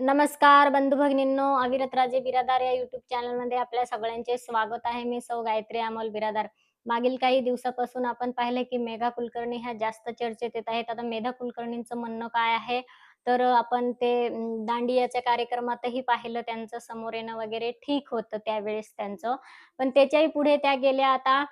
नमस्कार बंधू भगिनींनो अविरतराजे बिरादार या युट्यूब चॅनलमध्ये आपल्या सगळ्यांचे स्वागत आहे. मी सौ गायत्री अमोल बिरादार. मागील काही दिवसापासून आपण पाहिले की मेघा कुलकर्णी ह्या जास्त चर्चेत येत आहेत. आता मेधा कुलकर्णींचं म्हणणं काय आहे? तर आपण ते दांडियाच्या कार्यक्रमातही पाहिलं. त्यांचं समोर येणं वगैरे ठीक होतं त्यावेळेस त्यांचं. पण त्याच्याही पुढे त्या गेल्या आता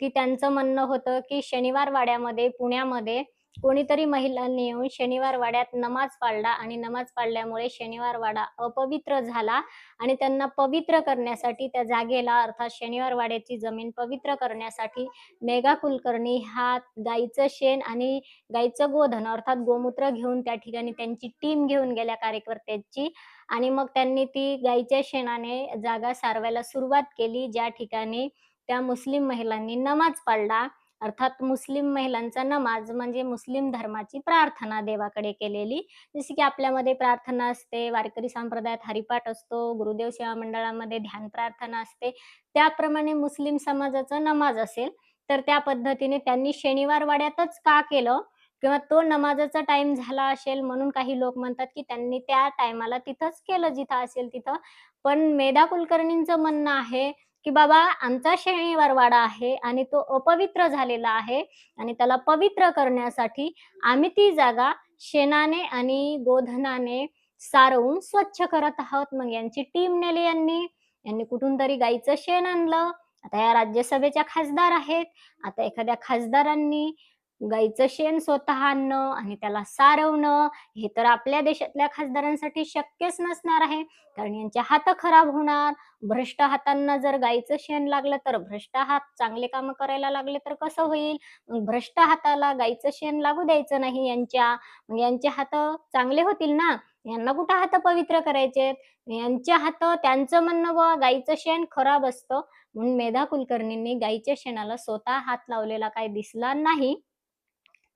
की त्यांचं म्हणणं होतं की शनिवार वाड्यामध्ये पुण्यामध्ये कोणीतरी महिलांनी येऊन शनिवार वाड्यात नमाज पाळला आणि नमाज पाळल्यामुळे शनिवार वाडा अपवित्र झाला आणि त्यांना पवित्र करण्यासाठी त्या जागेला अर्थात शनिवार वाड्याची जमीन पवित्र करण्यासाठी मेघा कुलकर्णी हा गाईचं शेण आणि गाईचं गोधन अर्थात गोमूत्र घेऊन त्या ठिकाणी त्यांची टीम घेऊन गेल्या कार्यकर्त्यांची आणि मग त्यांनी ती गाईच्या शेणाने जागा सारवायला सुरुवात केली ज्या ठिकाणी त्या मुस्लिम महिलांनी नमाज पाळला. अर्थात मुस्लिम महिलांचा नमाज म्हणजे मुस्लिम धर्माची प्रार्थना देवाकडे केलेली. जसे की आपल्यामध्ये प्रार्थना असते वारकरी संप्रदायात हरिपाठ असतो गुरुदेव सेवा मंडळामध्ये ध्यान प्रार्थना असते. त्याप्रमाणे मुस्लिम समाजाचा नमाज असेल तर त्या पद्धतीने त्यांनी शनिवार वाड्यातच का केलं? किंवा तो नमाजाचा टाइम झाला असेल म्हणून काही लोक म्हणतात की त्यांनी त्या टायमाला तिथंच केलं जिथं असेल तिथं. पण मेधा कुलकर्णींचं म्हणणं आहे की बाबा आमचा शनिवार वाडा आहे आणि तो अपवित्र झालेला आहे आणि त्याला पवित्र करण्यासाठी आम्ही ती जागा शेणाने आणि गोधनाने सारवून स्वच्छ करत आहोत. मग यांची टीम नेली यांनी. यांनी कुठून तरी गाईचं शेण आणलं. आता या राज्यसभेच्या खासदार आहेत. आता एखाद्या खासदारांनी गाईचं शेण स्वतः आणणं आणि त्याला सारवणं हे तर आपल्या देशातल्या खासदारांसाठी शक्यच नसणार आहे. कारण यांचे हात खराब होणार. भ्रष्ट हातांना जर गाईचं शेण लागलं तर भ्रष्ट हात चांगले काम करायला लागले तर कसं होईल? मग भ्रष्ट हाताला गाईचं शेण लागू द्यायचं नाही यांच्या. यांचे हात चांगले होतील ना? यांना कुठं हात पवित्र करायचे? यांच्या हात त्यांचं म्हणणं व गाईचं शेण खराब असतं. म्हणून मेधा कुलकर्णींनी गाईच्या शेणाला स्वतः हात लावलेला काय दिसला नाही.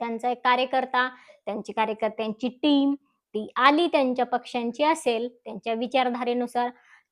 त्यांचा एक कार्यकर्ता त्यांची कार्यकर्त्यांची टीम ती आली त्यांच्या पक्षांची असेल त्यांच्या विचारधारेनुसार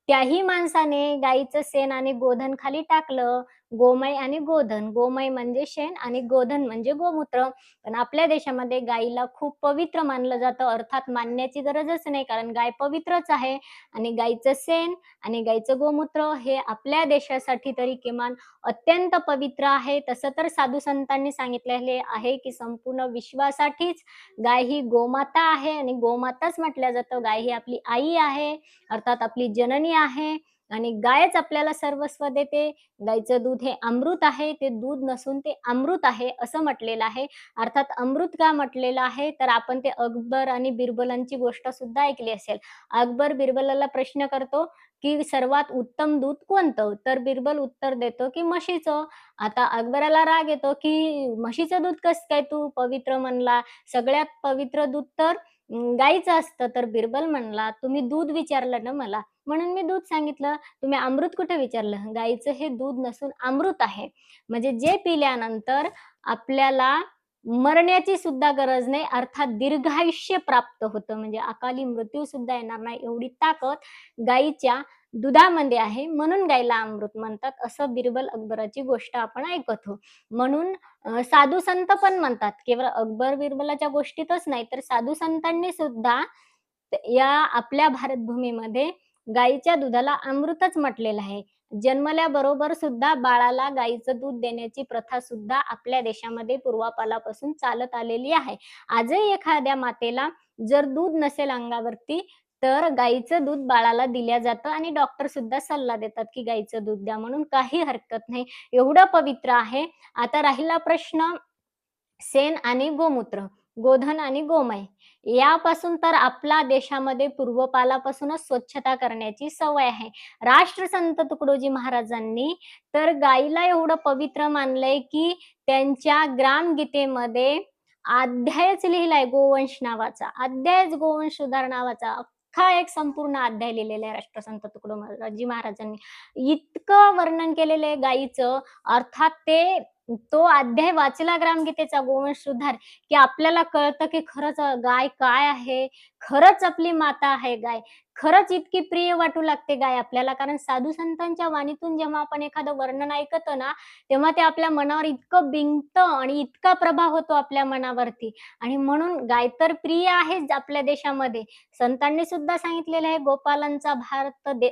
त्याही माणसाने गाईचं शेण आणि गोधन खाली टाकलं गोमय आणि गोधन. गोमय म्हणजे शेण आणि गोधन म्हणजे गोमूत्र. पण आपल्या देशामध्ये गायीला खूप पवित्र मानलं जातं. अर्थात मानण्याची गरजच नाही कारण गाय पवित्रच आहे. आणि गायीचं शेण आणि गायीचं गोमूत्र हे आपल्या देशासाठी तरी किमान अत्यंत पवित्र आहे. तसं तर साधू संतांनी सांगितलेले आहे की संपूर्ण विश्वासाठीच गाय ही गोमाता आहे. आणि गोमाताच म्हटलं जातं. गाय ही आपली आई आहे. अर्थात आपली जननी आहे. आणि गायच आपल्याला सर्वस्व देते. गायचं दूध हे अमृत आहे. ते दूध नसून ते अमृत आहे असं म्हटलेलं आहे. अर्थात अमृत का म्हटलेलं आहे? तर आपण ते अकबर आणि बिरबलांची गोष्ट सुद्धा ऐकली असेल. अकबर बिरबलाला प्रश्न करतो की सर्वात उत्तम दूध कोणतं? तर बिरबल उत्तर देतो की म्हशीचं. आता अकबराला राग येतो की म्हशीचं दूध कसं काय तू पवित्र म्हणला? सगळ्यात पवित्र दूध तर गाईचं असतं. तर बिरबल म्हणला तुम्ही दूध विचारलं ना मला? म्हणून मी दूध सांगितलं. तुम्ही अमृत कुठे विचारलं? गाईचं हे दूध नसून अमृत आहे. म्हणजे जे पिल्यानंतर आपल्याला मरण्याची सुद्धा गरज नाही अर्थात दीर्घायुष्य प्राप्त होतं. म्हणजे अकाली मृत्यू सुद्धा येणार नाही एवढी ताकद गाईच्या दुधामध्ये आहे. म्हणून गायीला अमृत म्हणतात. असं बिरबल अकबराची गोष्ट आपण ऐकतो हो. म्हणून साधू संत पण म्हणतात. केवळ अकबर बिरबलाच्या गोष्टीतच नाही तर साधू संतांनी सुद्धा या आपल्या भारत भूमीमध्ये गाईच्या दुधाला अमृतच म्हटलेलं आहे. जन्मल्याबरोबर सुद्धा बाळाला गाईचं दूध देण्याची प्रथा सुद्धा आपल्या देशामध्ये पूर्वापालापासून चालत आलेली आहे. आजही एखाद्या मातेला जर दूध नसेल अंगावरती तर गाईचं दूध बाळाला दिल्या जातं आणि डॉक्टर सुद्धा सल्ला देतात की गाईचं दूध द्या म्हणून काही हरकत नाही. एवढं पवित्र आहे. आता राहिला प्रश्न शेण आणि गोमूत्र. गोधन आणि गोमय. यापासून तर आपला देशामध्ये पूर्वपालापासूनच स्वच्छता करण्याची सवय आहे. राष्ट्रसंत तुकडोजी महाराजांनी तर गाईला एवढं पवित्र मानलंय की त्यांच्या ग्रामगीतेमध्ये अध्यायच लिहिलाय गोवंश नावाचा. अध्यायच गोवंश सुधार नावाचा अख्खा एक संपूर्ण अध्याय लिहिलेला आहे राष्ट्रसंत तुकडोजी महाराजांनी. इतकं वर्णन केलेलं आहे गाईचं. अर्थात ते तो अध्याय वाचला ग्रामगीतेचा गोवंश सुधार की आपल्याला कळतं की खरंच गाय काय आहे खरंच आपली माता आहे गाय. खरंच इतकी प्रिय वाटू लागते गाय आपल्याला. कारण साधू संतांच्या वाणीतून जेव्हा आपण एखादं वर्णन ऐकतो ना, तेव्हा ते आपल्या मनावर इतकं बिंबतं आणि इतका प्रभाव होतो आपल्या मनावरती आणि म्हणून गाय तर प्रिय आहेच आपल्या देशामध्ये. संतांनी सुद्धा सांगितलेलं आहे, गोपालांचा भारत दे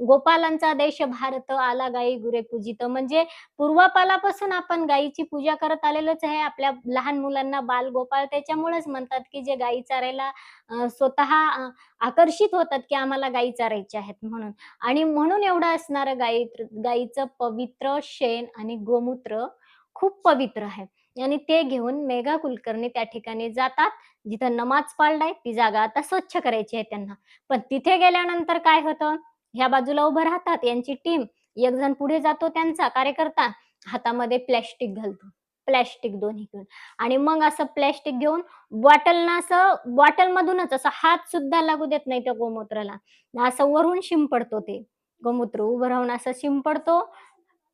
गोपालांचा देश भारत आला गायी गुरे पूजित. म्हणजे पूर्वापालापासून आपण गायीची पूजा करत आलेलोच आहे. आपल्या लहान मुलांना बालगोपाळ त्याच्यामुळेच म्हणतात, की जे गायी चारायला स्वतः आकर्षित होतात, की आम्हाला गायी चारायच्या आहेत म्हणून. आणि म्हणून एवढं असणारं गायी गायीचं पवित्र शेण आणि गोमूत्र खूप पवित्र आहे. आणि ते घेऊन मेघा कुलकर्णी त्या ठिकाणी जातात. जिथं नमाज पाळलाय ती जागा आता स्वच्छ करायची आहे त्यांना. पण तिथे गेल्यानंतर काय होतं, ह्या बाजूला उभं राहतात यांची टीम. एक जण पुढे जातो त्यांचा कार्यकर्ता, हातामध्ये प्लॅस्टिक घालतो. प्लॅस्टिक दोन्ही घेऊन आणि मग असं प्लॅस्टिक घेऊन बॉटलनं असं बॉटलमधूनच असं हात सुद्धा लागू देत नाही त्या गोमूत्राला. असं वरून शिंपडतो ते गोमूत्र. उभं राहून असं शिंपडतो.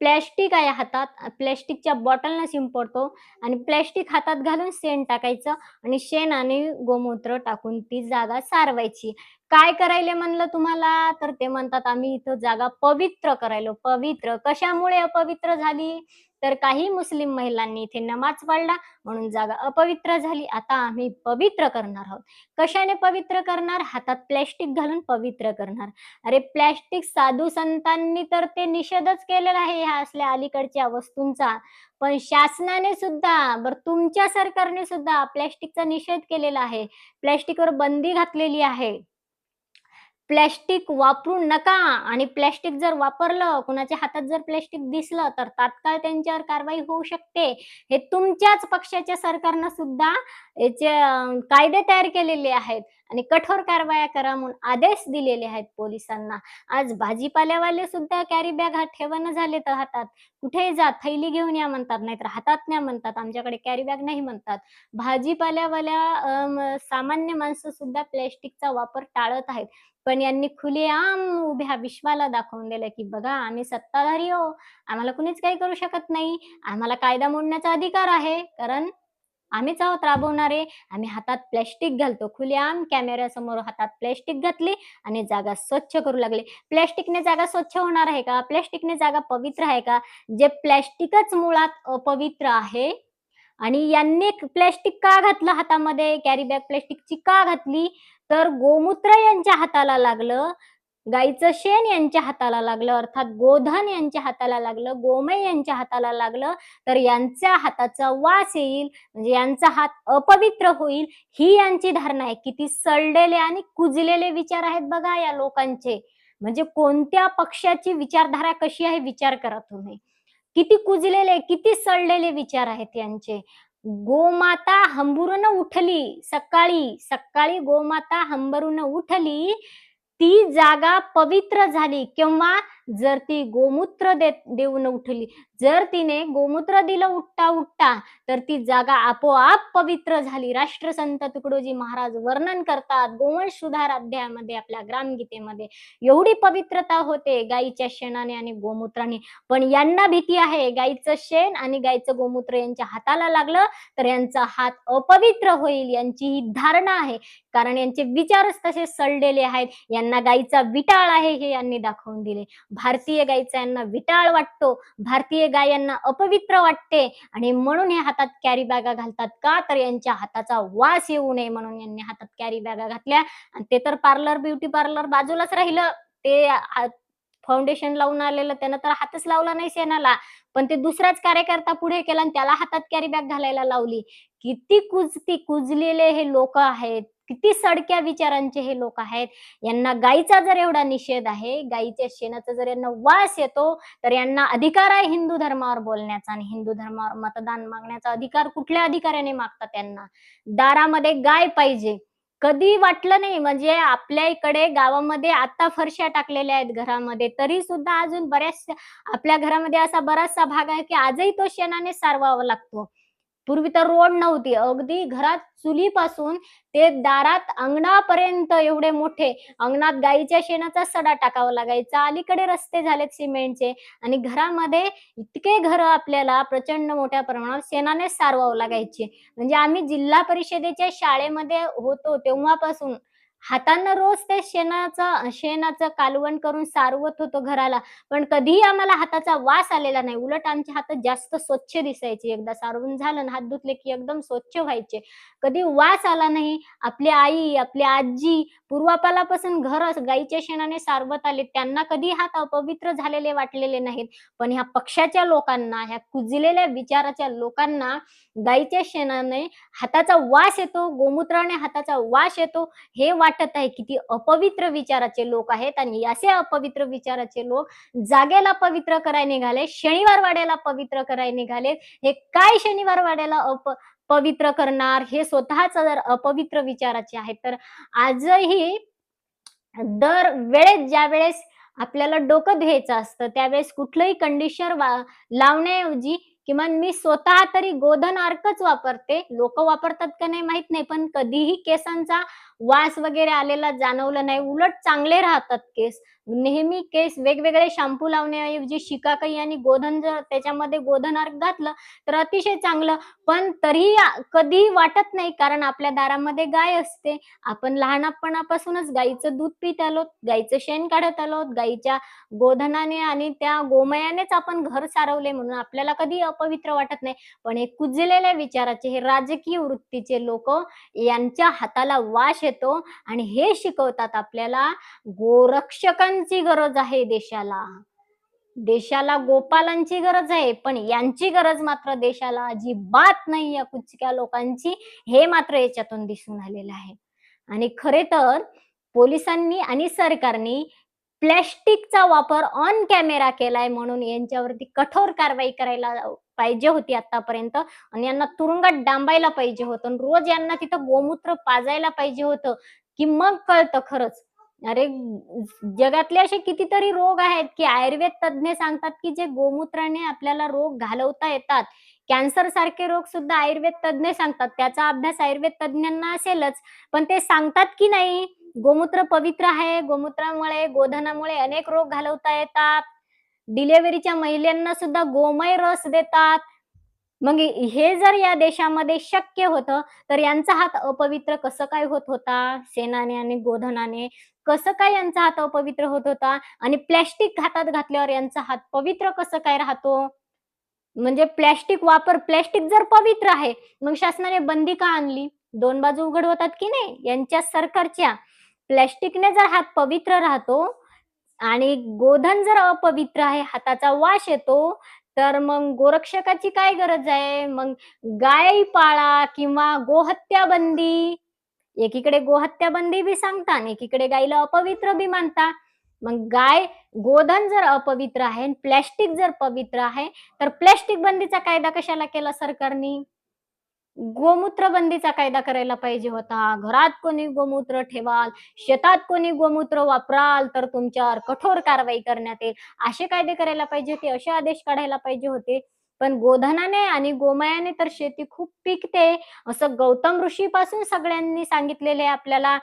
प्लॅस्टिक आहे हातात. प्लॅस्टिकच्या बॉटलनं शिंपडतो आणि प्लॅस्टिक हातात घालून शेण टाकायचं आणि शेण आणि गोमूत्र टाकून ती जागा सारवायची. काय करायले म्हणलं तुम्हाला? तर ते म्हणतात, "आम्ही इथं जागा पवित्र करायलो." पवित्र. कशामुळे अपवित्र झाली? तर काही मुस्लिम महिलांनी इथे नमाज पाळला म्हणून जागा अपवित्र झाली. आता आम्ही पवित्र करणार आहोत. कशाने पवित्र करणार? हातात प्लॅस्टिक घालून पवित्र करणार. अरे प्लॅस्टिक साधू संतांनी तर ते निषेधच केलेला आहे ह्या असल्या अलीकडच्या वस्तूंचा. पण शासनाने सुद्धा बरं तुमच्या सरकारने सुद्धा प्लॅस्टिकचा निषेध केलेला आहे. प्लॅस्टिकवर बंदी घातलेली आहे. प्लॅस्टिक वापरू नका आणि प्लॅस्टिक जर वापरलं, कुणाच्या हातात जर प्लॅस्टिक दिसलं, तर तात्काळ त्यांच्यावर कारवाई होऊ शकते. हे तुमच्याच पक्षाच्या सरकारनं सुद्धा याचे कायदे तयार केलेले आहेत आणि कठोर कारवाया करा म्हणून आदेश दिलेले आहेत पोलिसांना. आज भाजीपाल्यावाले सुद्धा कॅरी बॅग हा ठेवणं तर हातात. कुठेही जा थैली घेऊन या म्हणतात, नाहीतर हातात न्या म्हणतात. आमच्याकडे कॅरी बॅग नाही म्हणतात. भाजीपाल्यावाल्या सामान्य माणसं सुद्धा प्लॅस्टिकचा वापर टाळत आहेत. पण यांनी खुलेआम उभ्या विश्वाला दाखवून दिलं, की बघा आम्ही सत्ताधारी हो आम्हाला कुणीच काही करू शकत नाही. आम्हाला कायदा मोडण्याचा अधिकार आहे. कारण आम्हीच आहोत राबवणारे. आम्ही हातात प्लॅस्टिक घालतो. खुलेआम कॅमेऱ्यासमोर हातात प्लॅस्टिक घातली आणि जागा स्वच्छ करू लागले. प्लॅस्टिकने जागा स्वच्छ होणार आहे का? प्लॅस्टिकने जागा पवित्र आहे का? जे प्लॅस्टिकच मुळात अपवित्र आहे आणि यांनी प्लॅस्टिक का घातलं हातामध्ये? कॅरी बॅग प्लास्टिकची का घातली? तर गोमूत्र यांच्या हाताला लागलं, गाईचं शेण यांच्या हाताला लागलं, अर्थात गोधन यांच्या हाताला लागलं, गोमय यांच्या हाताला लागलं, तर यांच्या हाताचा वास येईल, म्हणजे यांचा हात अपवित्र होईल, ही यांची धारणा आहे. किती सळलेले आणि कुजलेले विचार आहेत बघा या लोकांचे. म्हणजे कोणत्या पक्षाची विचारधारा कशी आहे विचार करा तुम्ही. किती कुजलेले, किती सळलेले विचार आहेत यांचे. गोमाता हंबरून उठली सकाळी, सकाळी गोमाता हंबरून उठली, ती जागा पवित्र झाली किंवा जर ती गोमूत्र देत देऊन उठली. जर तिने गोमूत्र दिलं उठता-उठता, तर ती जागा आपोआप पवित्र झाली. राष्ट्रसंत तुकडोजी महाराज वर्णन करतात गोवंश सुधार अध्यायामध्ये आपल्या ग्रामगीतेमध्ये. एवढी पवित्रता होते गाईच्या शेणाने आणि गोमूत्राने. पण यांना भीती आहे गाईचं शेण आणि गाईचं गोमूत्र यांच्या हाताला लागलं, तर यांचा हात अपवित्र होईल यांची ही धारणा आहे. कारण यांचे विचारच तसे सडलेले आहेत. यांना गायीचा विटाळ आहे हे यांनी दाखवून दिले. भारतीय गायीचा यांना विटाळ वाटतो. भारतीय गाय यांना अपवित्र वाटते आणि म्हणून हे हातात कॅरी बॅगा घालतात. का? तर यांच्या हाताचा वास येऊ नये म्हणून यांनी हातात कॅरी बॅगा घातल्या आणि ते तर पार्लर, ब्युटी पार्लर बाजूलाच राहिलं. ते फाउंडेशन लावून आलेलं त्यानं तर हातच लावला नाही शेणाला. पण ते दुसराच कार्यकर्ता पुढे केला आणि त्याला हातात कॅरी बॅग घालायला लावली. किती कुजती कुजलेले हे लोक आहेत. किती सडक्या विचारांचे हे लोक आहेत. यांना गाईचा जर एवढा निषेध आहे, गाईच्या शेणाचा जर यांना वास येतो, तर यांना अधिकार आहे हिंदू धर्मावर बोलण्याचा आणि हिंदू धर्मावर मतदान मागण्याचा अधिकार कुठल्या अधिकाऱ्याने मागतात त्यांना? दारामध्ये गाय पाहिजे. कधी वाटलं नाही म्हणजे आपल्या इकडे गावामध्ये आता फरशा टाकलेल्या आहेत घरामध्ये, तरी सुद्धा अजून बऱ्याचशा आपल्या घरामध्ये असा बराचसा भाग आहे, की आजही तो शेणाने सारवावा लागतो. पूर्वी तर रोड नव्हती. अगदी घरात चुलीपासून ते दारात अंगणापर्यंत एवढे मोठे अंगणात गाईच्या शेणाचा सडा टाकावा लागायचा. अलीकडे रस्ते झालेत सिमेंटचे आणि घरामध्ये इतके घरं आपल्याला प्रचंड मोठ्या प्रमाणावर शेणाने सारवावं लागायचे. म्हणजे आम्ही जिल्हा परिषदेच्या शाळेमध्ये होतो तेव्हापासून हातांना रोज ते शेणाचं शेणाचं कालवण करून सारवत होतो घराला. पण कधीही आम्हाला हाताचा वास आलेला नाही. उलट आमचे हात जास्त स्वच्छ दिसायचे. एकदा सारवून झालं ना, हात धुतले की एकदम स्वच्छ व्हायचे. कधी वास आला नाही. आपली आई, आपली आजी पूर्वापालापासून घर गाईच्या शेणाने सारवत आले. त्यांना कधी हात अपवित्र झालेले वाटलेले नाहीत. पण ह्या पक्षाच्या लोकांना, ह्या कुजलेल्या विचाराच्या लोकांना गाईच्या शेणाने हाताचा वास येतो, गोमूत्राने हाताचा वास येतो, हे वाट वाटत आहे. किती अपवित्र विचाराचे लोक आहेत आणि असे अपवित्र विचाराचे लोक जागेला पवित्र कराय निघाले, शनिवार वाड्याला पवित्र कराय निघाले. हे काय शनिवार वाड्याला अप पवित्र करणार? हे स्वतःच जर अपवित्र विचाराचे आहेत, तर आजही दर वेळेस ज्यावेळेस आपल्याला डोकं धुवायचं असतं, त्यावेळेस कुठलंही कंडिशनर लावण्याऐवजी किमान मी स्वतः तरी गोधन अर्कच वापरते. लोक वापरतात का नाही माहीत नाही, पण कधीही केसांचा वास वगैरे आलेला जाणवलं नाही. उलट चांगले राहतात केस. नेहमी केस वेगवेगळे शॅम्पू लावण्याऐवजी शिकाकाई आणि गोधन जर त्याच्यामध्ये गोधन अर्क घातलं, तर अतिशय चांगलं. पण तरीही कधीही वाटत नाही, कारण आपल्या दारामध्ये गाय असते. आपण लहानपणापासूनच गाईचं दूध पित आलोत, गाईचं शेण काढत आलो गाईच्या गोधनाने आणि त्या गोमयानेच आपण घर सारवले म्हणून आपल्याला कधी अपवित्र वाटत नाही. पण हे कुजलेल्या विचाराचे, हे राजकीय वृत्तीचे लोक यांच्या हाताला वाश येतो आणि हे शिकवतात आपल्याला गोरक्षकांची गरज आहे देशाला. देशाला गोपालांची गरज आहे, पण यांची गरज मात्र देशाला अजिबात नाही या कुचक्या लोकांची. हे मात्र याच्यातून दिसून आलेलं आहे. आणि खरे तर पोलिसांनी आणि सरकारनी प्लॅस्टिकचा वापर ऑन कॅमेरा केलाय म्हणून यांच्यावरती कठोर कारवाई करायला पाहिजे होती आतापर्यंत आणि यांना तुरुंगात डांबायला पाहिजे होतं. आणि रोज यांना तिथं गोमूत्र पाजायला पाहिजे होतं, की मग कळतं खरंच. अरे जगातले असे कितीतरी रोग आहेत, की आयुर्वेद तज्ञ सांगतात, की जे गोमूत्राने आपल्याला रोग घालवता येतात. कॅन्सर सारखे रोग सुद्धा आयुर्वेद तज्ञ सांगतात. त्याचा अभ्यास आयुर्वेद तज्ञांना असेलच. पण ते सांगतात की नाही, गोमूत्र पवित्र आहे. गोमूत्रामुळे, गोधनामुळे अनेक रोग घालवता येतात. डिलिव्हरीच्या महिलांना सुद्धा गोमय रस देतात. मग हे जर या देशामध्ये शक्य होतं, तर यांचा हात अपवित्र कसं काय होत होता? शेणाने आणि गोधनाने कसं काय यांचा हात अपवित्र होत होता? आणि प्लॅस्टिक हातात घातल्यावर यांचा हात पवित्र कसं काय राहतो? म्हणजे प्लॅस्टिक वापर प्लॅस्टिक जर पवित्र आहे, मग शासनाने बंदी का आणली? दोन बाजू उघड होतात की नाही यांच्या सरकारच्या. प्लॅस्टिकने जर हात पवित्र राहतो आणि गोधन जर अपवित्र आहे, हाताचा वास येतो, तर मग गोरक्षकाची काय गरज आहे? मग गाय पाळा किंवा गोहत्या बंदी. एकीकडे गोहत्या बंदी बी सांगता आणि एकीकडे गायीला अपवित्र बी मानता. मग गाय गोधन जर अपवित्र आहे प्लॅस्टिक जर पवित्र आहे, तर प्लॅस्टिक बंदीचा कायदा कशाला केला सरकारनी? गोमूत्र बंदीचा कायदा करायला पाहिजे होता. घरात कोणी गोमूत्र ठेवाल, शेतात कोणी गोमूत्र वापराल, तर तुमच्यावर कठोर कारवाई करण्यात येईल. असे कायदे करायला पाहिजे होते, असे आदेश काढायला पाहिजे होते. पण गोधनाने आणि गोमयाने तर शेती खूप पिकते, असं गौतम ऋषी पासून सगळ्यांनी सांगितलेले आपल्याला.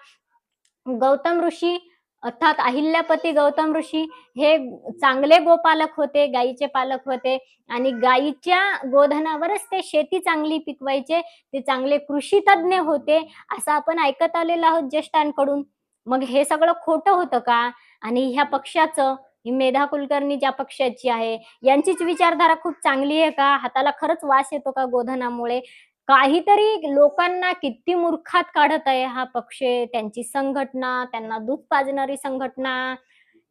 गौतम ऋषी अर्थात अहिल्यापती गौतम ऋषी हे चांगले गोपालक होते, गायीचे पालक होते आणि गायीच्या गोधनावरच ते शेती चांगली पिकवायचे. ते चांगले कृषी तज्ञ होते, असं आपण ऐकत आलेलो आहोत ज्येष्ठांकडून. मग हे सगळं खोटं होतं का? आणि ह्या पक्षाचं, ही मेधा कुलकर्णी ज्या पक्षाची आहे, यांचीच विचारधारा खूप चांगली आहे का? हाताला खरंच वास येतो का गोधनामुळे? काहीतरी लोकांना किती मूर्खात काढत आहे हा पक्ष, त्यांची संघटना, त्यांना दूध पाजणारी संघटना.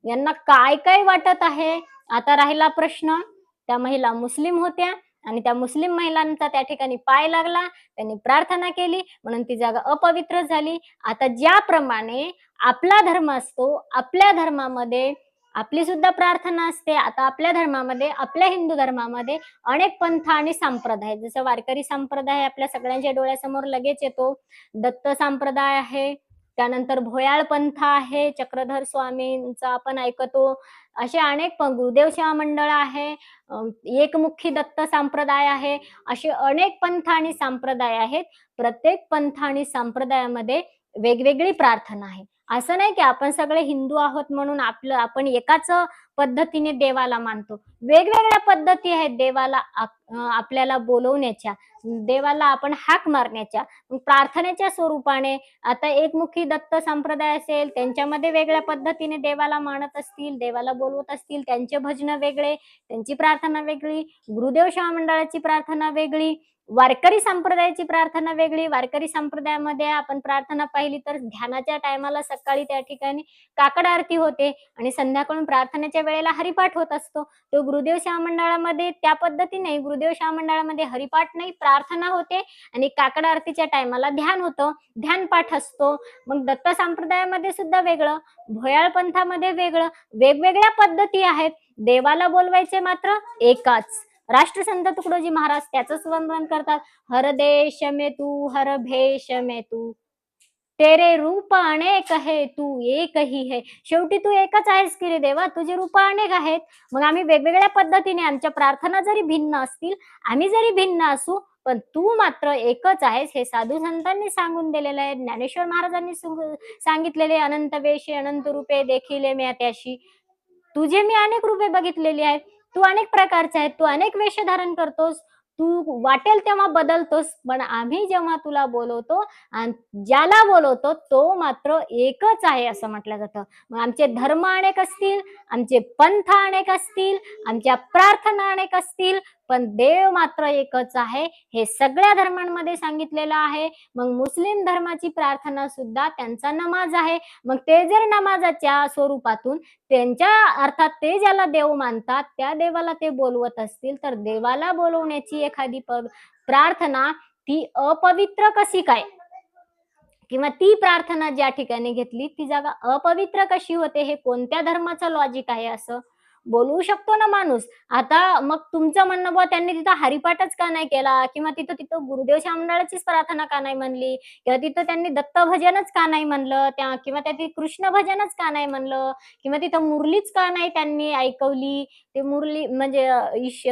यांना काय काय वाटत आहे? आता राहिला प्रश्न, त्या महिला मुस्लिम होत्या आणि त्या मुस्लिम महिलांचा त्या ठिकाणी पाय लागला, त्यांनी प्रार्थना केली म्हणून ती जागा अपवित्र झाली. आता ज्याप्रमाणे आपला धर्म असतो, आपल्या धर्मामध्ये आपली सुद्धा प्रार्थना असते. आता आपल्या धर्मामध्ये, आपल्या हिंदू धर्मामध्ये अनेक पंथ आणि संप्रदाय जसं वारकरी संप्रदाय आपल्या सगळ्यांच्या डोळ्यासमोर लगेच येतो. दत्त संप्रदाय आहे, त्यानंतर भोयाळ पंथ आहे, चक्रधर स्वामींचा आपण ऐकतो. असे अनेक गुरुदेव सेवा मंडळ आहे, एकमुखी दत्त संप्रदाय आहे. असे अनेक पंथ आणि संप्रदाय आहेत. प्रत्येक पंथ आणि संप्रदायामध्ये वेगवेगळी प्रार्थना आहे. असं नाही की आपण सगळे हिंदू आहोत म्हणून आपलं आपण एकाच पद्धतीने देवाला मानतो. वेगवेगळ्या पद्धती आहेत देवाला आपल्याला बोलवण्याच्या देवाला आपण हाक मारण्याच्या प्रार्थनेच्या स्वरूपाने. आता एकमुखी दत्त संप्रदाय असेल त्यांच्यामध्ये वेगळ्या पद्धतीने देवाला मानत असतील देवाला बोलवत असतील त्यांचे भजन वेगळे त्यांची प्रार्थना वेगळी गुरुदेव शाह मंडळाची प्रार्थना वेगळी वारकरी संप्रदायाची प्रार्थना वेगळी. वारकरी संप्रदायामध्ये आपण प्रार्थना पाहिली तर ध्यानाच्या टायमाला सकाळी त्या ठिकाणी काकड आरती होते आणि संध्याकाळून प्रार्थनेच्या वेळेला हरिपाठ होत असतो. तो गुरुदेव शाह मंडळामध्ये त्या पद्धतीने गुरुदेव शाह मंडळामध्ये हरिपाठ नाही प्रार्थना होते आणि काकड आरतीच्या टायमाला ध्यान होतं. ध्यानपाठ असतो. मग दत्त संप्रदायामध्ये सुद्धा वेगळं भोयाळ पंथामध्ये वेगळं. वेगवेगळ्या पद्धती आहेत. देवाला बोलवायचे मात्र एकाच. राष्ट्रसंत तुकडोजी महाराज त्याच वर्णन करतात. हर देश मे तू हर भेष मे तू. तेरे रूप अनेक हे तू एक ही है. शेवटी तू एकच आहेस की रे देवा तुझे रूप अनेक आहेत. मग आम्ही वेगवेगळ्या पद्धतीने आमच्या प्रार्थना जरी भिन्न असतील आम्ही जरी भिन्न असू पण तू मात्र एकच आहेस हे साधू संतांनी सांगून दिलेलं आहे. ज्ञानेश्वर महाराजांनी सांगितलेले अनंत वेशे अनंत रूपे देखील मी त्याशी. तुझे मी अनेक रूपे बघितलेली आहेत. तू अनेक प्रकारचा आहेत तू अनेक वेश धारण करतोस तू वाटेल तेव्हा बदलतोस पण आम्ही जेव्हा तुला बोलवतो आणि ज्याला बोलवतो तो मात्र एकच आहे असं म्हटलं जातं. मग आमचे धर्म अनेक असतील आमचे पंथ अनेक असतील आमच्या प्रार्थना अनेक असतील पण देव मात्र एकच आहे. हे सगळ्या धर्मांमध्ये सांगितलेलं आहे. मग मुस्लिम धर्माची प्रार्थना सुद्धा त्यांचा नमाज आहे. मग ते जर नमाजाच्या स्वरूपातून त्यांच्या अर्थात ते ज्याला देव मानतात त्या देवाला ते बोलवत असतील तर देवाला बोलवण्याची एखादी प्रार्थना ती अपवित्र कशी काय? किंवा ती प्रार्थना ज्या ठिकाणी घेतली ती जागा अपवित्र कशी होते? हे कोणत्या धर्माचं लॉजिक आहे असं? बोलवू शकतो ना माणूस. आता मग तुमचं म्हणणं बा त्यांनी तिथं हरिपाठच का नाही केला? किंवा तिथं तिथं गुरुदेव मंडळाचीच प्रार्थना का नाही म्हणली? किंवा तिथं त्यांनी दत्त भजनच का नाही म्हणलं? त्या किंवा त्या कृष्ण भजनच का नाही म्हणलं? किंवा तिथं मुरलीच का नाही त्यांनी ऐकवली? ते मुरली म्हणजे ईश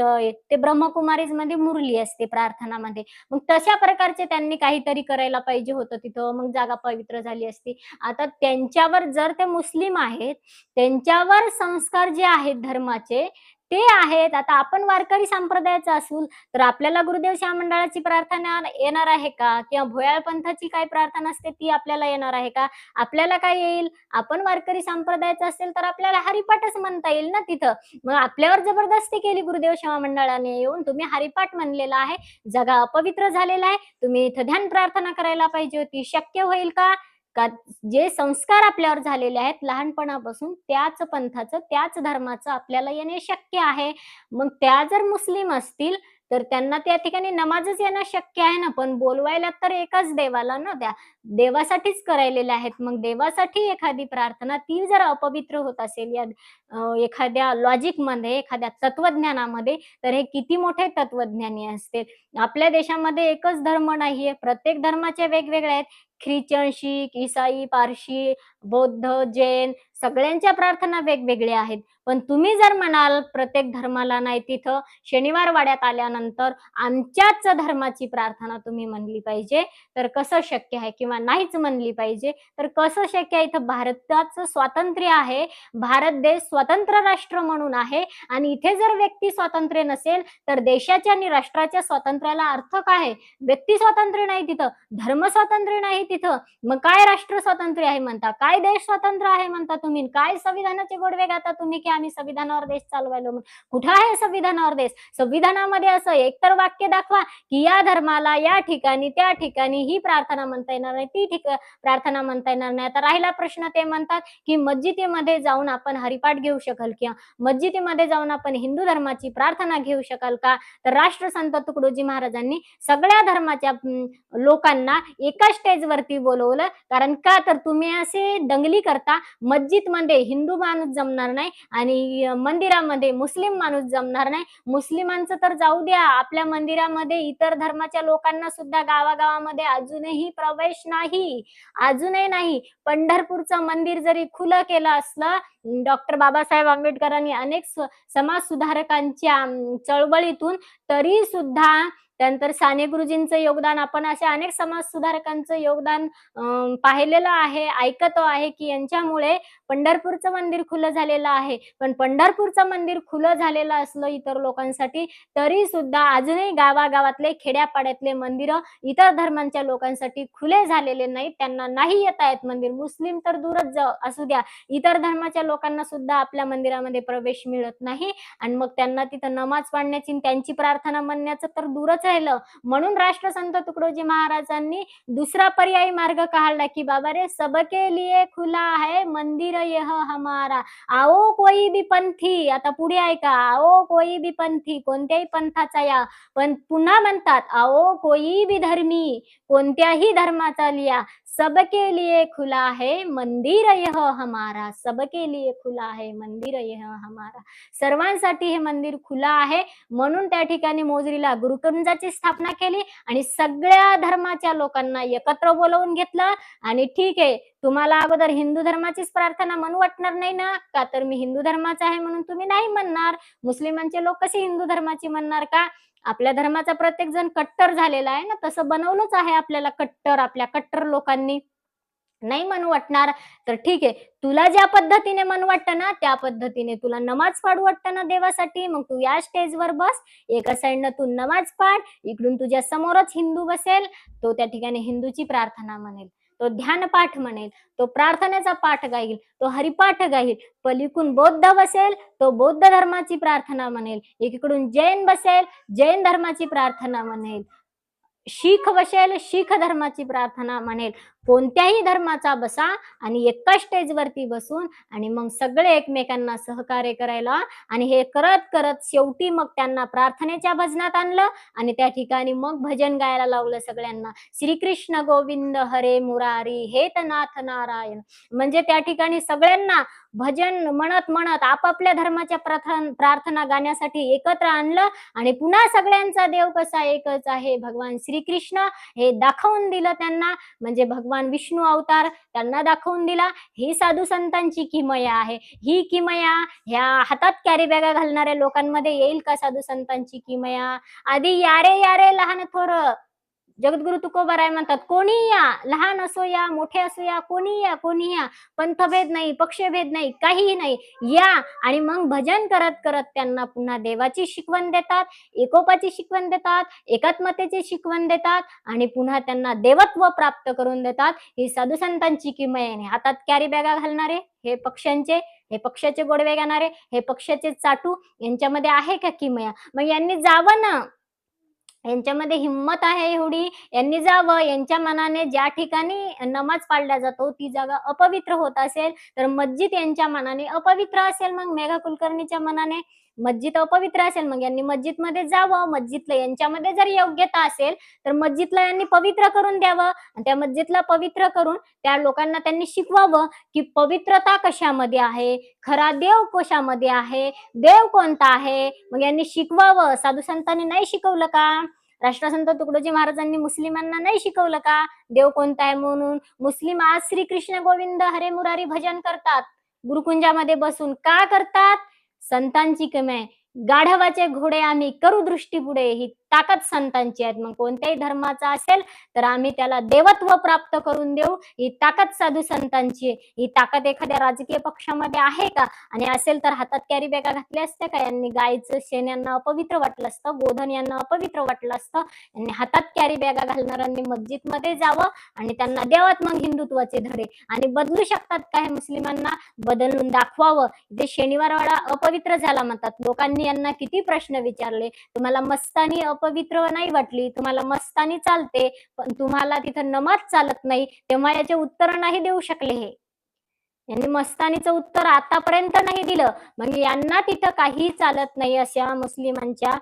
ते ब्रह्मकुमारीजमध्ये मुरली असते प्रार्थनामध्ये. मग तशा प्रकारचे त्यांनी काहीतरी करायला पाहिजे होतं तिथं मग जागा पवित्र झाली असती. आता त्यांच्यावर जर ते मुस्लिम आहेत त्यांच्यावर संस्कार जे आहेत धर्माचे ते आहेत. आता आपण वारकरी संप्रदायाचं असू तर आपल्याला गुरुदेव श्याम मंडळाची प्रार्थना येणार आहे का? किंवा भोयाळ पंथाची काय प्रार्थना असते ती आपल्याला येणार आहे का? आपल्याला काय येईल? आपण वारकरी संप्रदायाचं असेल तर आपल्याला हरिपाठच म्हणता येईल ना तिथं. मग आपल्यावर जबरदस्ती केली गुरुदेव श्याम मंडळाने येऊन तुम्ही हरिपाठ म्हणलेला आहे. जगा अपवित्र झालेला आहे. तुम्ही इथं ध्यान प्रार्थना करायला पाहिजे होती. शक्य होईल का? का जे संस्कार आपल्यावर झालेले आहेत लहानपणापासून त्याच पंथाचं त्याच धर्माचं आपल्याला येणे शक्य आहे. मग त्या जर मुस्लिम असतील तर त्यांना त्या ठिकाणी नमाजच येणं शक्य आहे ना? पण बोलवायला तर एकाच देवाला ना त्या देवासाठीच करायलेल्या आहेत. मग देवासाठी एखादी प्रार्थना ती जर अपवित्र होत असेल या एखाद्या लॉजिकमध्ये एखाद्या तत्वज्ञानामध्ये तर हे किती मोठे तत्वज्ञानी असतील. आपल्या देशामध्ये एकच धर्म नाहीये. प्रत्येक धर्माचे वेगवेगळे आहेत. ख्रिश्चन शीख इसाई पारशी बौद्ध जैन सगळ्यांच्या प्रार्थना वेगवेगळ्या आहेत. पण तुम्ही जर म्हणाल प्रत्येक धर्माला नाही तिथं शनिवार वाड्यात आल्यानंतर आमच्याच धर्माची प्रार्थना तुम्ही म्हणली पाहिजे तर कसं शक्य आहे किंवा नाहीच म्हणली पाहिजे तर कसं शक्य आहे? इथं भारताचं स्वातंत्र्य आहे. भारत देश स्वतंत्र राष्ट्र म्हणून आहे. आणि इथे जर व्यक्ती स्वातंत्र्य नसेल तर देशाच्या आणि राष्ट्राच्या स्वातंत्र्याला अर्थ काय व्यक्ती स्वातंत्र्य नाही तिथं धर्म स्वातंत्र्य नाही तिथं. मग काय राष्ट्र स्वातंत्र्य आहे म्हणता? काय देश स्वतंत्र आहे म्हणता तुम्ही? काय संविधानाचे गोडवे घाता तुम्ही की आम्ही संविधानावर देश चालवायलो कुठं आहे संविधानावर देश? संविधानामध्ये असं एकतर वाक्य दाखवा की या धर्माला या ठिकाणी त्या ठिकाणी ही प्रार्थना म्हणता येणार नाही ती ठिक प्रार्थना म्हणता येणार नाही. आता राहिला प्रश्न ते म्हणतात की मस्जिदीमध्ये जाऊन आपण हरिपाठ घेऊ शकाल किंवा मस्जिदीमध्ये जाऊन आपण हिंदू धर्माची प्रार्थना घेऊ शकाल का? तर राष्ट्रसंत तुकडोजी महाराजांनी सगळ्या धर्माच्या लोकांना एका स्टेजवर वरती बोलवलं. कारण का? तर तुम्ही असे दंगली करता. मस्जिदमध्ये हिंदू माणूस जमणार नाही आणि मंदिरामध्ये मुस्लिम माणूस जमणार नाही. मुस्लिमांचं तर जाऊ द्या. आपल्या मंदिरामध्ये इतर धर्माच्या लोकांना सुद्धा गावागावामध्ये अजूनही प्रवेश नाही. अजूनही नाही. पंढरपूरचं मंदिर जरी खुलं केलं असलं डॉक्टर बाबासाहेब आंबेडकरांनी अनेक समाज सुधारकांच्या चळवळीतून तरी सुद्धा त्यानंतर साने गुरुजींचं योगदान आपण अशा अनेक समाज सुधारकांचं योगदान अं, पाहिलेलं आहे ऐकतो आहे की यांच्यामुळे पंढरपूरचं मंदिर खुलं झालेलं आहे. पण पंढरपूरचं मंदिर खुलं झालेलं असलं इतर लोकांसाठी तरी सुद्धा अजूनही गावागावातले खेड्यापाड्यातले मंदिर इतर धर्मांच्या लोकांसाठी खुले झालेले नाहीत. त्यांना नाही येता येत मंदिर. मुस्लिम तर दूरच जा- असू द्या. इतर धर्माच्या लोकांना सुद्धा आपल्या मंदिरामध्ये प्रवेश मिळत नाही. आणि मग त्यांना तिथं नमाज पाडण्याची आणि त्यांची प्रार्थना म्हणण्याचं तर दूरच राहिलं. म्हणून राष्ट्रसंत तुकडोजी महाराजांनी दुसरा पर्यायी मार्ग काढला की बाबा रे सबके लिए खुला है मंदिर यह हमारा. आओ कोई बी पंथी आता पुढे ऐका. आओ कोई बी पंथी कोणत्याही पंथाचा या. पण पुन्हा म्हणतात आओ कोई बी धर्मी कोणत्याही धर्माचा लिया. सबके लिए खुला है मंदिर यह हमारा सबके लिए खुला है मंदिर यह हमारा. सर्वांसाठी हे मंदिर खुला आहे. म्हणून त्या ठिकाणी मोजरीला गुरुकुंजाची स्थापना केली आणि सगळ्या धर्माच्या लोकांना एकत्र बोलवून घेतलं. आणि ठीक आहे तुम्हाला अगोदर हिंदू धर्माचीच प्रार्थना म्हणू वाटणार नाही ना? का तर मी हिंदू धर्माचा आहे म्हणून तुम्ही नाही म्हणणार? मुस्लिमांचे लोक कसे हिंदू धर्माची म्हणणार का? आपल्या धर्माचा प्रत्येक जण कट्टर झालेला आहे ना तसं बनवलंच आहे आपल्याला कट्टर आपल्या कट्टर लोकांनी. नाही म्हणू वाटणार तर ठीक आहे तुला ज्या पद्धतीने मन वाटतं ना त्या पद्धतीने तुला नमाज पाडू वाटतं ना देवासाठी मग तू या स्टेजवर बस एका साईडनं तू नमाज पाड इकडून तुझ्या समोरच हिंदू बसेल तो त्या ठिकाणी हिंदूची प्रार्थना म्हणेल. तो ध्यान पाठ म्हणेल तो प्रार्थनेचा पाठ गाईल तो हरिपाठ गाईल. पलीकडून बौद्ध बसेल तो बौद्ध धर्माची प्रार्थना म्हणेल. एकीकडून जैन बसेल जैन धर्माची प्रार्थना म्हणेल. शीख बसेल शीख धर्माची प्रार्थना म्हणेल. कोणत्याही धर्माचा बसा आणि एका स्टेजवरती बसून आणि मग सगळे एकमेकांना सहकार्य करायला आणि हे करत करत शेवटी मग त्यांना प्रार्थनेच्या भजनात आणलं आणि त्या ठिकाणी मग भजन गायला लावलं सगळ्यांना. श्रीकृष्ण गोविंद हरे मुरारी हेत नाथ नारायण. म्हणजे त्या ठिकाणी सगळ्यांना भजन म्हणत म्हणत आपापल्या धर्माच्या प्रार्थना गाण्यासाठी एकत्र आणलं आणि पुन्हा सगळ्यांचा देव कसा एकच आहे? भगवान श्रीकृष्ण हे दाखवून दिलं त्यांना. म्हणजे भगवान विष्णू अवतार त्यांना दाखवून दिला. ही साधू संतांची किमया आहे. ही किमया ह्या हातात कॅरी बॅगा घालणाऱ्या लोकांमध्ये येईल का साधू संतांची किमया? आधी यारे यारे लहान थोर. जगद्गुरु तुकोबाराय म्हणतात कोणी या? लहान असो या? मोठे असो या? कोणी या? कोणी या? पंथभेद नाही पक्षभेद नाही काहीही नाही. या आणि मग भजन करत करत त्यांना पुन्हा देवाची शिकवण देतात एकोपाची शिकवण देतात एकात्मतेची शिकवण देतात आणि पुन्हा त्यांना देवत्व प्राप्त करून देतात. ही साधू संतांची किमयाने हातात कॅरी बॅगा घालणारे हे पक्ष्यांचे हे पक्षाचे गोडवे घेणारे हे पक्षाचे चाटू यांच्यामध्ये आहे का किमया? मग यांनी जावं ना. यांच्यामध्ये हिंमत आहे एवढी. यांनी जावं यांच्या मनाने ज्या ठिकाणी नमाज पाळला जातो ती जागा अपवित्र होत असेल तर मस्जिद यांच्या मनाने अपवित्र असेल मग मेघा कुलकर्णीच्या मनाने? मस्जिद अपवित्र असेल मग यांनी मस्जिदमध्ये जावं मस्जिदला यांच्यामध्ये जर योग्यता असेल तर मस्जिदला यांनी पवित्र करून द्यावं. आणि त्या मस्जिदला पवित्र करून त्या लोकांना त्यांनी शिकवावं की पवित्रता कशामध्ये आहे? खरा देव कशामध्ये आहे? देव कोणता आहे? मग यांनी शिकवावं. साधू संतांनी नाही शिकवलं का? राष्ट्रसंत तुकडोजी महाराजांनी मुस्लिमांना नाही शिकवलं का? देव कोणता आहे म्हणून? मुस्लिम आज श्रीकृष्ण गोविंद हरे मुरारी भजन करतात. गुरुकुंजामध्ये बसून का करतात? संतांची कमी आहे गाढवाचे घोडे आम्ही करू दृष्टी पुढे. ही ताकद संतांची आहेत. मग कोणत्याही धर्माचा असेल तर आम्ही त्याला देवत्व प्राप्त करून देऊ. ही ताकद साधू संतांची ही ताकद एखाद्या राजकीय पक्षामध्ये आहे का? आणि असेल तर हातात कॅरी बॅगा घातल्या असत्या का? यांनी गायचं शेण यांना अपवित्र वाटलं असतं गोधन यांना अपवित्र वाटलं असतं. यांनी हातात कॅरी बॅगा घालणाऱ्यांनी मस्जिदमध्ये जावं आणि त्यांना देवात मग हिंदुत्वाचे धडे. आणि बदलू शकतात का हे मुस्लिमांना? बदलून दाखवावं. जे शनिवारवाडा अपवित्र झाला म्हणतात. लोकांनी यांना किती प्रश्न विचारले? तुम्हाला मस्तानी अपवित्र नाही वाटली. तुम्हाला मस्तानी चालते पण तुम्हाला तिथं नमाज चालत नाही तेव्हा याचे उत्तर नाही देऊ शकले हे. यांनी मस्तानीचं उत्तर आतापर्यंत नाही दिलं. म्हणजे यांना तिथं काही चालत नाही अशा मुस्लिमांच्या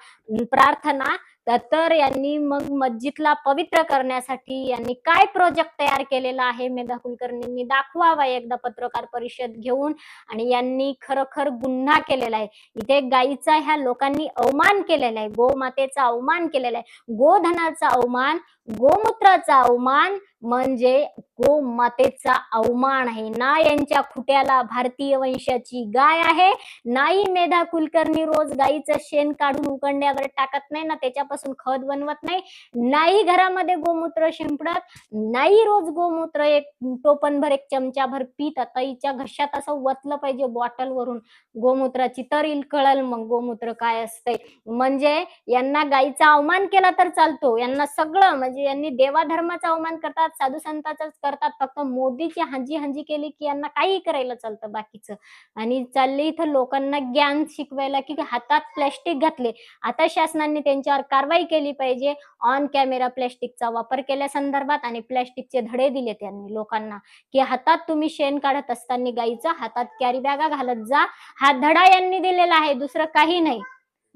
प्रार्थना तर यांनी मग मस्जिदला पवित्र करण्यासाठी यांनी काय प्रोजेक्ट तयार केलेला आहे? मेधा कुलकर्णींनी दाखवावा एकदा पत्रकार परिषद घेऊन आणि यांनी खरोखर गुन्हा केलेला आहे. इथे गायीचा ह्या लोकांनी अवमान केलेला आहे. गोमातेचा अवमान केलेला आहे. गोधनाचा अवमान गोमूत्राचा अवमान म्हणजे गोमातेचा अवमान आहे. ना यांच्या खुट्याला भारतीय वंशाची गाय आहे. नाही मेधा कुलकर्णी रोज गायीचं शेण काढून उकंड्यावर टाकत नाही ना त्याच्यापासून खत बनवत नाही. नाही घरामध्ये गोमूत्र शिंपडत नाही रोज गोमूत्र एक टोपनभर एक चमचाभर पीत ताईच्या घशात असं वतलं पाहिजे बॉटल वरून गोमूत्राची. तर इल कळल मग गोमूत्र काय असतंय. म्हणजे यांना गायीचा अवमान केला तर चालतो. यांना सगळं म्हणजे यांनी देवाधर्माचा अवमान करतात साधू संतांचाच करतात फक्त मोदीची हांजी हांजी केली की यांना काही करायला चालतं बाकीचं. आणि चालले इथं लोकांना ज्ञान शिकवायला की हातात प्लॅस्टिक घातले. आता शासनाने त्यांच्यावर कारवाई केली पाहिजे. ऑन कॅमेरा प्लॅस्टिकचा वापर केल्या संदर्भात आणि प्लॅस्टिकचे धडे दिले त्यांनी लोकांना. की हातात तुम्ही शेण काढत असताना गाईचा हातात कॅरी बॅगा घालत जा. हा धडा यांनी दिलेला आहे दुसरं काही नाही.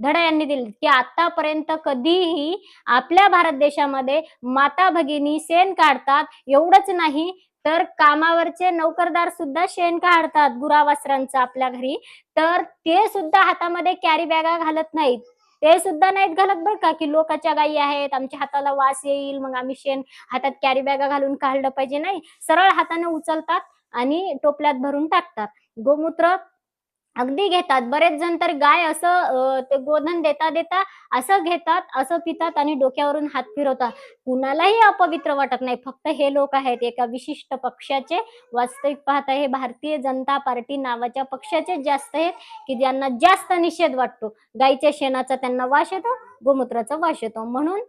धडा यांनी दिली की आतापर्यंत कधीही आपल्या भारत देशामध्ये माता भगिनी शेण काढतात एवढंच नाही तर कामावरचे नोकरदार सुद्धा शेण काढतात गुरावस्त्रांचं आपल्या घरी. तर ते सुद्धा हातामध्ये कॅरी बॅगा घालत नाहीत. ते सुद्धा नाहीत घालत बरं का की लोकांच्या गायी आहेत आमच्या हाताला वास येईल मग आम्ही शेण हातात कॅरी बॅगा घालून काढलं पाहिजे. नाही सरळ हाताने उचलतात आणि टोपल्यात भरून टाकतात. गोमूत्र अगदी घेतात. बरेच जण तर गाय असं ते गोधन देता देता असं घेतात असं पितात आणि डोक्यावरून हात फिरवतात. कुणालाही अपवित्र वाटत नाही. फक्त हे लोक आहेत. एका विशिष्ट पक्षाचे वास्तविक पाहता हे भारतीय जनता पार्टी नावाच्या पक्षाचे जास्त आहेत की ज्यांना जास्त निषेध वाटतो. गाईच्या शेणाचा त्यांना वास येतो गोमूत्राचा वास येतो. म्हणून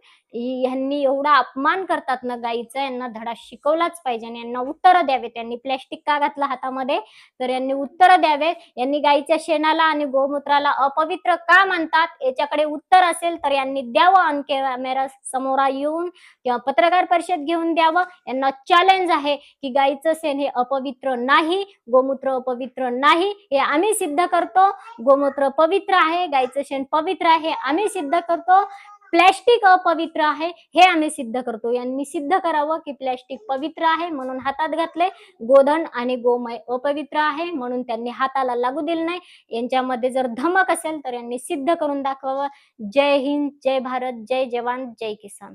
यांनी एवढा अपमान करतात ना गाईचा यांना धडा शिकवलाच पाहिजे आणि यांना उत्तर द्यावे त्यांनी प्लॅस्टिक का घातलं हातामध्ये तर यांनी उत्तर द्यावे यांनी गाईच्या शेणाला आणि गोमूत्राला अपवित्र का म्हणतात याच्याकडे उत्तर असेल तर यांनी द्यावं. आणि कॅमेरा समोर येऊन किंवा पत्रकार परिषद घेऊन द्यावं. यांना चॅलेंज आहे की गाईचं शेण हे अपवित्र नाही गोमूत्र अपवित्र नाही हे आम्ही सिद्ध करतो. गोमूत्र पवित्र आहे गाईचं शेण पवित्र आहे आम्ही सिद्ध करतो. करतो प्लॅस्टिक अपवित्र आहे हे आम्ही सिद्ध करतो. यांनी सिद्ध करावं की प्लॅस्टिक पवित्र आहे म्हणून हातात घातले गोधन आणि गोमय अपवित्र आहे म्हणून त्यांनी हाताला लागू दिलं नाही. यांच्यामध्ये जर धमक असेल तर यांनी सिद्ध करून दाखवावं. जय हिंद जय भारत जय जवान जय किसान.